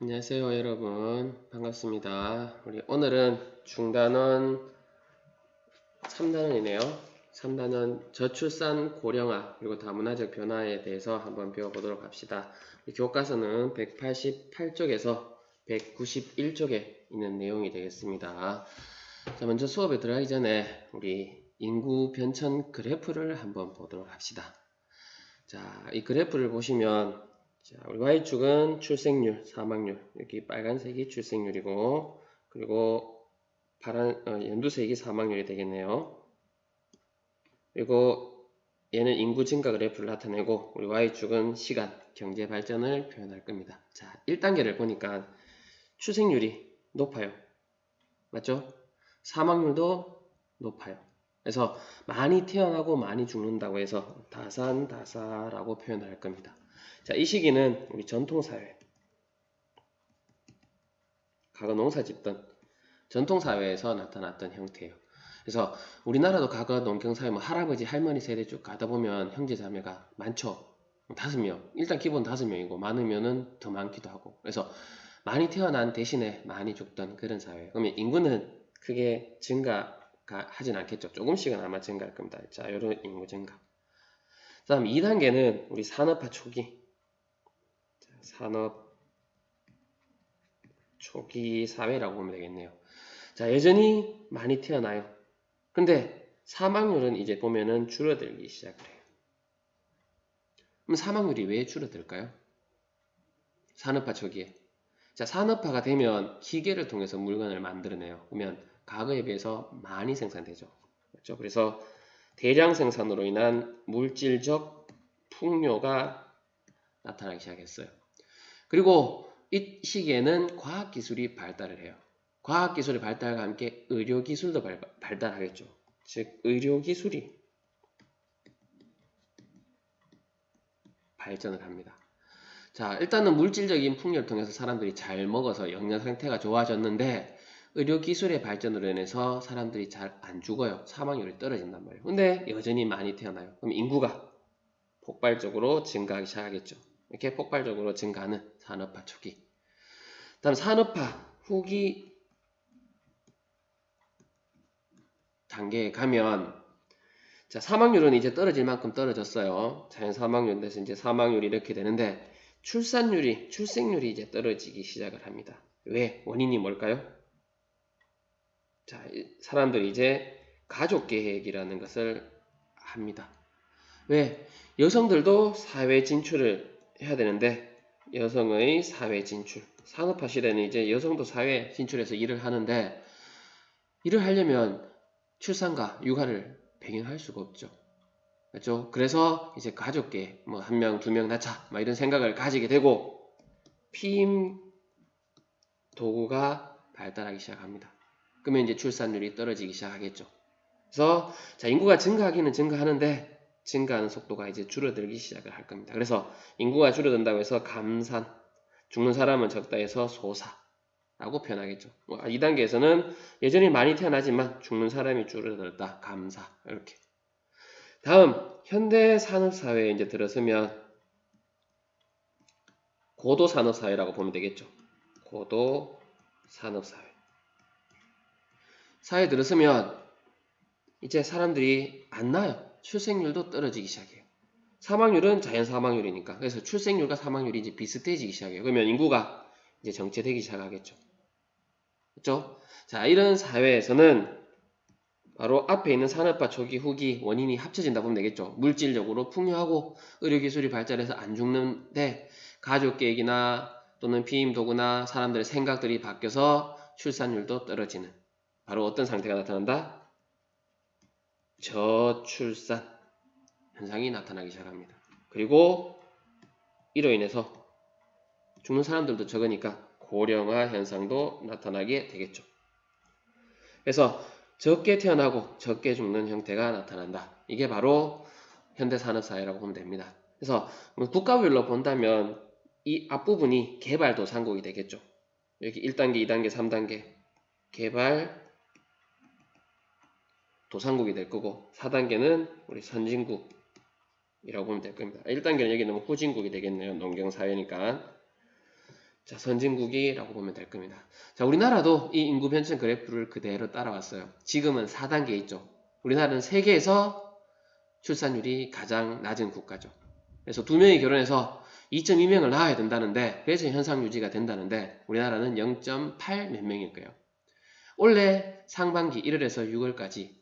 안녕하세요 여러분. 반갑습니다. 우리 오늘은 중단원 3단원이네요. 3단원 저출산 고령화 그리고 다문화적 변화에 대해서 한번 배워보도록 합시다. 교과서는 188쪽에서 191쪽에 있는 내용이 되겠습니다. 자 먼저 수업에 들어가기 전에 우리 인구 변천 그래프를 한번 보도록 합시다. 자이 그래프를 보시면 자, 우리 Y축은 출생률, 사망률. 여기 빨간색이 출생률이고, 그리고 파란, 어, 연두색이 사망률이 되겠네요. 그리고 얘는 인구 증가 그래프를 나타내고, 우리 Y축은 시간, 경제 발전을 표현할 겁니다. 자, 1단계를 보니까 출생률이 높아요. 맞죠? 사망률도 높아요. 그래서 많이 태어나고 많이 죽는다고 해서 다산다사라고 표현할 겁니다. 자, 이 시기는 우리 전통사회. 과거 농사 짓던 전통사회에서 나타났던 형태예요. 그래서 우리나라도 과거 농경사회, 뭐 할아버지, 할머니 세대 쭉 가다 보면 형제 자매가 많죠. 다섯 명. 일단 기본 다섯 명이고, 많으면은 더 많기도 하고. 그래서 많이 태어난 대신에 많이 죽던 그런 사회. 그러면 인구는 크게 증가가 하진 않겠죠. 조금씩은 아마 증가할 겁니다. 자, 이런 인구 증가. 다음 2단계는 우리 산업화 초기. 산업 초기 사회라고 보면 되겠네요. 자, 여전히 많이 태어나요. 근데 사망률은 이제 보면은 줄어들기 시작을 해요. 그럼 사망률이 왜 줄어들까요? 산업화 초기에. 자, 산업화가 되면 기계를 통해서 물건을 만들어내요. 그러면 과거에 비해서 많이 생산되죠. 그렇죠? 그래서 대량 생산으로 인한 물질적 풍요가 나타나기 시작했어요. 그리고 이 시기에는 과학기술이 발달을 해요. 과학기술의 발달과 함께 의료기술도 발달하겠죠. 즉, 의료기술이 발전을 합니다. 자, 일단은 물질적인 풍요를 통해서 사람들이 잘 먹어서 영양 상태가 좋아졌는데 의료기술의 발전으로 인해서 사람들이 잘 안 죽어요. 사망률이 떨어진단 말이에요. 근데 여전히 많이 태어나요. 그럼 인구가 폭발적으로 증가하기 시작하겠죠. 이렇게 폭발적으로 증가하는 산업화 초기. 다음 산업화 후기 단계에 가면 자 사망률은 이제 떨어질 만큼 떨어졌어요. 자연 사망률에서 이제 사망률이 이렇게 되는데 출산율이 출생률이 이제 떨어지기 시작을 합니다. 왜? 원인이 뭘까요? 자 사람들이 이제 가족 계획이라는 것을 합니다. 왜? 여성들도 사회 진출을 해야 되는데 여성의 사회 진출 산업화 시대는 이제 여성도 사회 진출해서 일을 하는데 일을 하려면 출산과 육아를 병행할 수가 없죠. 그렇죠? 그래서 이제 가족계 뭐 한 명, 두 명 낳자 막 이런 생각을 가지게 되고 피임 도구가 발달하기 시작합니다. 그러면 이제 출산율이 떨어지기 시작하겠죠. 그래서 자 인구가 증가하기는 증가하는데 증가하는 속도가 이제 줄어들기 시작을 할 겁니다. 그래서 인구가 줄어든다고 해서 감산, 죽는 사람은 적다 해서 소사 라고 표현하겠죠. 2단계에서는 뭐 여전히 많이 태어나지만 죽는 사람이 줄어들다, 감사 이렇게. 다음 현대 산업 사회에 이제 들어서면 고도 산업 사회라고 보면 되겠죠. 고도 산업 사회. 들어서면 이제 사람들이 안 나요. 출생률도 떨어지기 시작해요. 사망률은 자연 사망률이니까. 그래서 출생률과 사망률이 이제 비슷해지기 시작해요. 그러면 인구가 이제 정체되기 시작하겠죠. 그렇죠? 자, 이런 사회에서는 바로 앞에 있는 산업화 초기 후기 원인이 합쳐진다 보면 되겠죠. 물질적으로 풍요하고 의료기술이 발달해서 안 죽는데 가족 계획이나 또는 피임 도구나 사람들의 생각들이 바뀌어서 출산율도 떨어지는 바로 어떤 상태가 나타난다? 저출산 현상이 나타나기 시작합니다. 그리고 이로 인해서 죽는 사람들도 적으니까 고령화 현상도 나타나게 되겠죠. 그래서 적게 태어나고 적게 죽는 형태가 나타난다. 이게 바로 현대 산업 사회라고 보면 됩니다. 그래서 뭐 국가별로 본다면 이 앞부분이 개발도상국이 되겠죠. 여기 1단계, 2단계, 3단계 개발 도상국이 될 거고 4단계는 우리 선진국이라고 보면 될 겁니다. 1단계는 여기 너무 후진국이 되겠네요. 농경사회니까. 자, 선진국이라고 보면 될 겁니다. 자, 우리나라도 이 인구 변천 그래프를 그대로 따라왔어요. 지금은 4단계 있죠. 우리나라는 세계에서 출산율이 가장 낮은 국가죠. 그래서 두 명이 결혼해서 2.2명을 낳아야 된다는데, 그래서 현상 유지가 된다는데, 우리나라는 0.8 몇 명일 거예요. 올해 상반기 1월에서 6월까지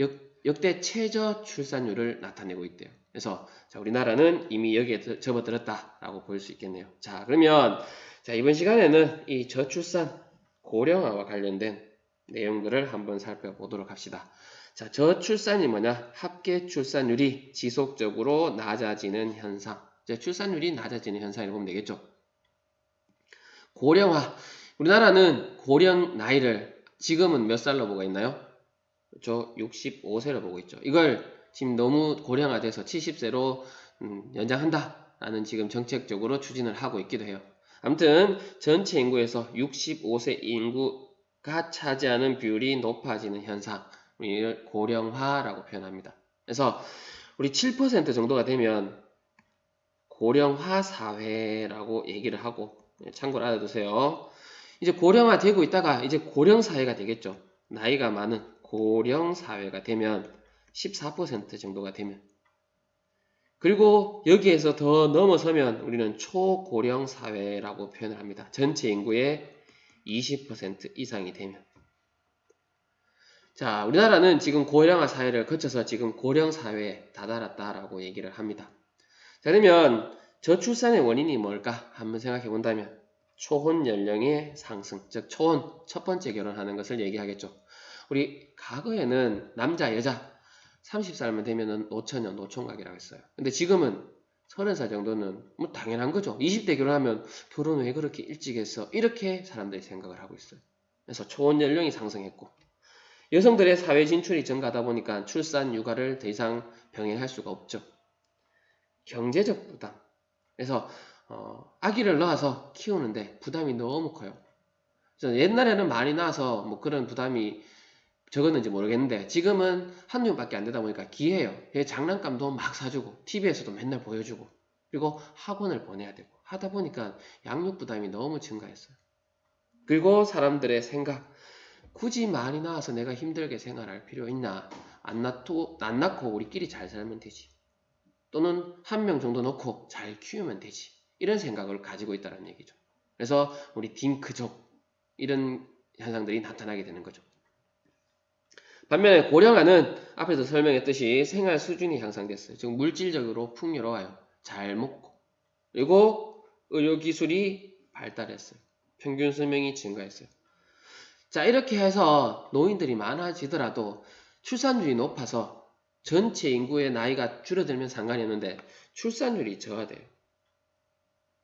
역, 역대 최저 출산율을 나타내고 있대요. 그래서 자, 우리나라는 이미 여기에 드- 접어들었다라고 볼 수 있겠네요. 자, 그러면 자, 이번 시간에는 이 저출산 고령화와 관련된 내용들을 한번 살펴보도록 합시다. 자, 저출산이 뭐냐? 합계 출산율이 지속적으로 낮아지는 현상. 이제 출산율이 낮아지는 현상이라고 보면 되겠죠. 고령화. 우리나라는 고령 나이를 지금은 몇 살로 보고 있나요? 저 65세로 보고 있죠. 이걸 지금 너무 고령화돼서 70세로 음, 연장한다라는 지금 정책적으로 추진을 하고 있기도 해요. 아무튼 전체 인구에서 65세 인구가 차지하는 비율이 높아지는 현상, 우리를 고령화라고 표현합니다. 그래서 우리 7% 정도가 되면 고령화 사회라고 얘기를 하고 예, 참고로 알아두세요. 이제 고령화 되고 있다가 이제 고령 사회가 되겠죠. 나이가 많은 고령 사회가 되면 14% 정도가 되면 그리고 여기에서 더 넘어서면 우리는 초고령 사회라고 표현을 합니다. 전체 인구의 20% 이상이 되면 자, 우리나라는 지금 고령화 사회를 거쳐서 지금 고령 사회에 다다랐다라고 얘기를 합니다. 자, 그러면 저출산의 원인이 뭘까 한번 생각해 본다면 초혼 연령의 상승, 즉 초혼 첫 번째 결혼하는 것을 얘기하겠죠. 우리 과거에는 남자 여자 30살만 되면은 노처녀 노총각이라고 했어요. 근데 지금은 30살 정도는 뭐 당연한 거죠. 20대 결혼하면 결혼 왜 그렇게 일찍 했어? 이렇게 사람들이 생각을 하고 있어요. 그래서 초혼 연령이 상승했고 여성들의 사회 진출이 증가하다 보니까 출산 육아를 더 이상 병행할 수가 없죠. 경제적 부담. 그래서 어, 아기를 낳아서 키우는데 부담이 너무 커요. 그래서 옛날에는 많이 낳아서 뭐 그런 부담이 적었는지 모르겠는데 지금은 한 명밖에 안 되다 보니까. 얘 장난감도 막 사주고 TV에서도 맨날 보여주고 그리고 학원을 보내야 되고 하다 보니까 양육 부담이 너무 증가했어요. 그리고 사람들의 생각 굳이 많이 낳아서 내가 힘들게 생활할 필요 있나 안 낳고 안 낳고 우리끼리 잘 살면 되지 또는 한 명 정도 넣고 잘 키우면 되지 이런 생각을 가지고 있다는 얘기죠. 그래서 우리 딩크족 이런 현상들이 나타나게 되는 거죠. 반면에 고령화는 앞에서 설명했듯이 생활 수준이 향상됐어요. 즉 물질적으로 풍요로워요. 잘 먹고 그리고 의료 기술이 발달했어요. 평균 수명이 증가했어요. 자 이렇게 해서 노인들이 많아지더라도 출산율이 높아서 전체 인구의 나이가 줄어들면 상관이 없는데 출산율이 저하돼요.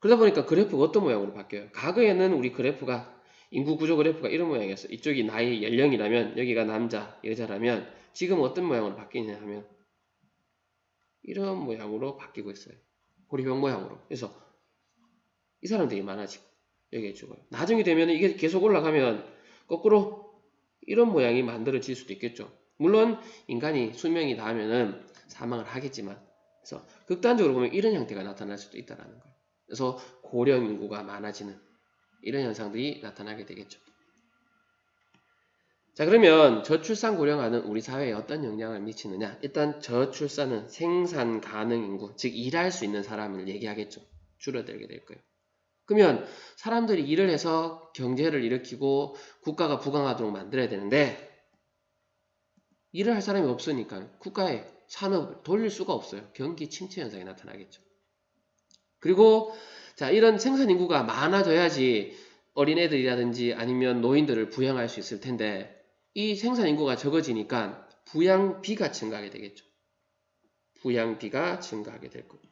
그러다 보니까 그래프가 어떤 모양으로 바뀌어요? 과거에는 우리 그래프가 인구 구조 그래프가 이런 모양이었어요. 이쪽이 나이 연령이라면 여기가 남자, 여자라면 지금 어떤 모양으로 바뀌냐 하면 이런 모양으로 바뀌고 있어요. 호리병 모양으로. 그래서 이 사람들이 많아지고 여기에 죽어요. 나중에 되면 이게 계속 올라가면 거꾸로 이런 모양이 만들어질 수도 있겠죠. 물론 인간이 수명이 닿으면은 사망을 하겠지만 그래서 극단적으로 보면 이런 형태가 나타날 수도 있다라는 거예요. 그래서 고령 인구가 많아지는 이런 현상들이 나타나게 되겠죠. 자 그러면 저출산 고령화는 우리 사회에 어떤 영향을 미치느냐 일단 저출산은 생산 가능 인구 즉 일할 수 있는 사람을 얘기하겠죠. 줄어들게 될 거예요. 그러면 사람들이 일을 해서 경제를 일으키고 국가가 부강하도록 만들어야 되는데 일을 할 사람이 없으니까 국가의 산업을 돌릴 수가 없어요. 경기 침체 현상이 나타나겠죠. 그리고 자 이런 생산 인구가 많아져야지 어린애들이라든지 아니면 노인들을 부양할 수 있을 텐데 이 생산 인구가 적어지니까 부양비가 증가하게 되겠죠. 부양비가 증가하게 될 거고.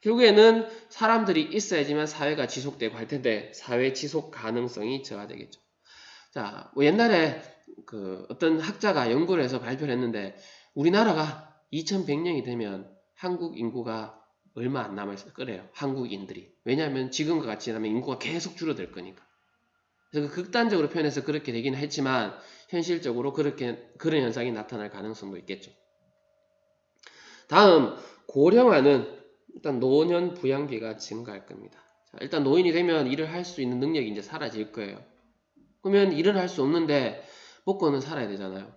결국에는 사람들이 있어야지만 사회가 지속되고 할 텐데 사회 지속 가능성이 저하되겠죠. 자, 뭐 옛날에 그 어떤 학자가 연구를 해서 발표를 했는데 우리나라가 2100년이 되면 한국 인구가 얼마 안 남아있을 거래요. 한국인들이. 왜냐하면 지금과 같이 하면 인구가 계속 줄어들 거니까. 그래서 그 극단적으로 표현해서 그렇게 되긴 했지만 현실적으로 그렇게 그런 현상이 나타날 가능성도 있겠죠. 다음 고령화는 일단 노년 부양비가 증가할 겁니다. 자, 일단 노인이 되면 일을 할 수 있는 능력이 이제 사라질 거예요. 그러면 일을 할 수 없는데 먹고는 살아야 되잖아요.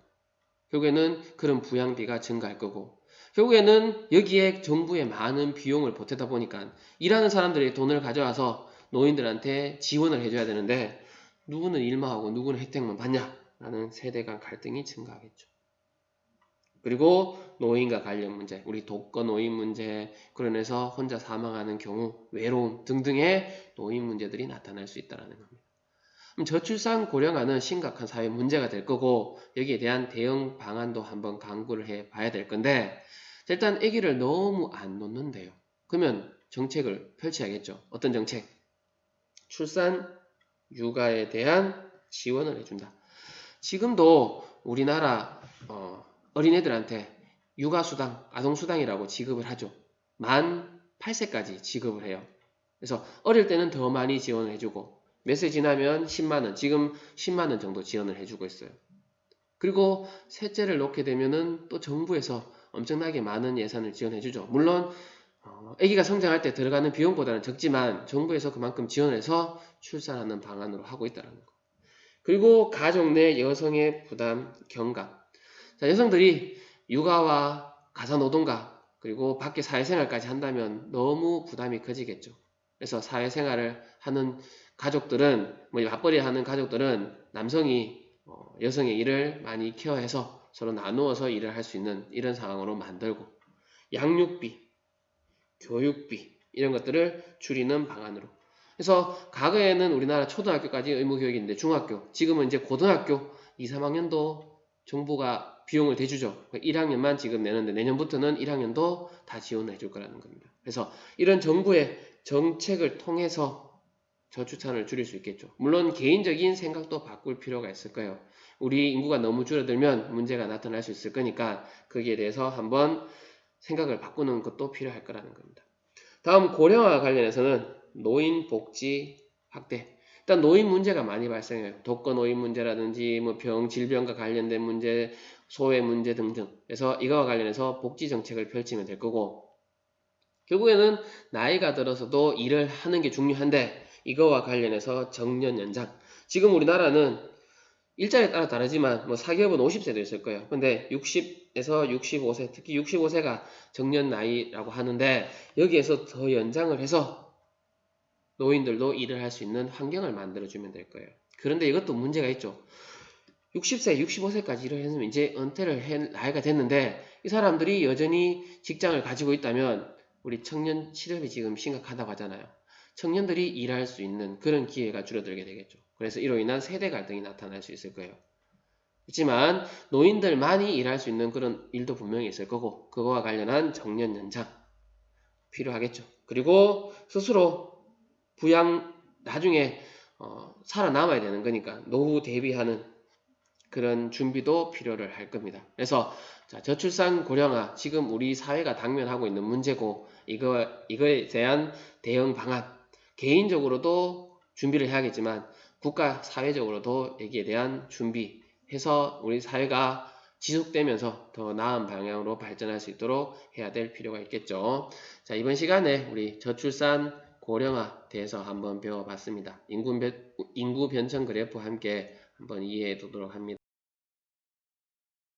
결국에는 그런 부양비가 증가할 거고 결국에는 여기에 정부의 많은 비용을 보태다 보니까 일하는 사람들이 돈을 가져와서 노인들한테 지원을 해줘야 되는데 누구는 일만 하고 누구는 혜택만 받냐라는 세대 간 갈등이 증가하겠죠. 그리고 노인과 관련 문제, 우리 독거 노인 문제, 그러면서 혼자 사망하는 경우, 외로움 등등의 노인 문제들이 나타날 수 있다는 겁니다. 저출산 고령화는 심각한 사회 문제가 될 거고 여기에 대한 대응 방안도 한번 강구를 해 봐야 될 건데 일단 아기를 너무 안 놓는데요. 그러면 정책을 펼쳐야겠죠. 어떤 정책? 출산 육아에 대한 지원을 해준다. 지금도 우리나라 어, 어린애들한테 육아수당, 아동수당이라고 지급을 하죠. 만 8세까지 지급을 해요. 그래서 어릴 때는 더 많이 지원을 해주고 몇 세 지나면 10만원, 지금 10만원 정도 지원을 해주고 있어요. 그리고 셋째를 놓게 되면은 또 정부에서 엄청나게 많은 예산을 지원해주죠. 물론 어, 아기가 성장할 때 들어가는 비용보다는 적지만 정부에서 그만큼 지원해서 출산하는 방안으로 하고 있다는 거. 그리고 가족 내 여성의 부담 경감. 자, 여성들이 육아와 가사노동가 그리고 밖에 사회생활까지 한다면 너무 부담이 커지겠죠. 그래서 사회생활을 하는 가족들은 뭐 맞벌이 하는 가족들은 남성이 어, 여성의 일을 많이 케어해서 서로 나누어서 일을 할 수 있는 이런 상황으로 만들고 양육비, 교육비 이런 것들을 줄이는 방안으로 그래서 과거에는 우리나라 초등학교까지 의무교육인데 중학교 지금은 이제 고등학교 2, 3학년도 정부가 비용을 대주죠. 1학년만 지금 내는데 내년부터는 1학년도 다 지원을 해줄 거라는 겁니다. 그래서 이런 정부의 정책을 통해서 저출산을 줄일 수 있겠죠. 물론 개인적인 생각도 바꿀 필요가 있을 거예요. 우리 인구가 너무 줄어들면 문제가 나타날 수 있을 거니까 거기에 대해서 한번 생각을 바꾸는 것도 필요할 거라는 겁니다. 다음 고령화 관련해서는 노인 복지 확대. 일단 노인 문제가 많이 발생해요. 독거 노인 문제라든지 뭐 병, 질병과 관련된 문제, 소외 문제 등등. 그래서 이거와 관련해서 복지 정책을 펼치면 될 거고 결국에는 나이가 들어서도 일을 하는 게 중요한데 이거와 관련해서 정년 연장. 지금 우리나라는 일자리에 따라 다르지만 뭐 사기업은 50세도 있을 거예요. 근데 60에서 65세, 특히 65세가 정년 나이라고 하는데 여기에서 더 연장을 해서 노인들도 일을 할 수 있는 환경을 만들어주면 될 거예요. 그런데 이것도 문제가 있죠. 60세, 65세까지 일을 했으면 이제 은퇴를 해 나이가 됐는데 이 사람들이 여전히 직장을 가지고 있다면 우리 청년 실업이 지금 심각하다고 하잖아요. 청년들이 일할 수 있는 그런 기회가 줄어들게 되겠죠. 그래서 이로 인한 세대 갈등이 나타날 수 있을 거예요. 그렇지만 노인들만이 일할 수 있는 그런 일도 분명히 있을 거고 그거와 관련한 정년 연장 필요하겠죠. 그리고 스스로 부양 나중에 어, 살아남아야 되는 거니까 노후 대비하는 그런 준비도 필요를 할 겁니다. 그래서 자, 저출산 고령화 지금 우리 사회가 당면하고 있는 문제고 이거 이거에 대한 대응 방안 개인적으로도 준비를 해야겠지만 국가 사회적으로도 여기에 대한 준비해서 우리 사회가 지속되면서 더 나은 방향으로 발전할 수 있도록 해야 될 필요가 있겠죠. 자, 이번 시간에 우리 저출산 고령화 대해서 한번 배워봤습니다. 인구, 변, 인구 변천 그래프와 함께 한번 이해해 두도록 합니다.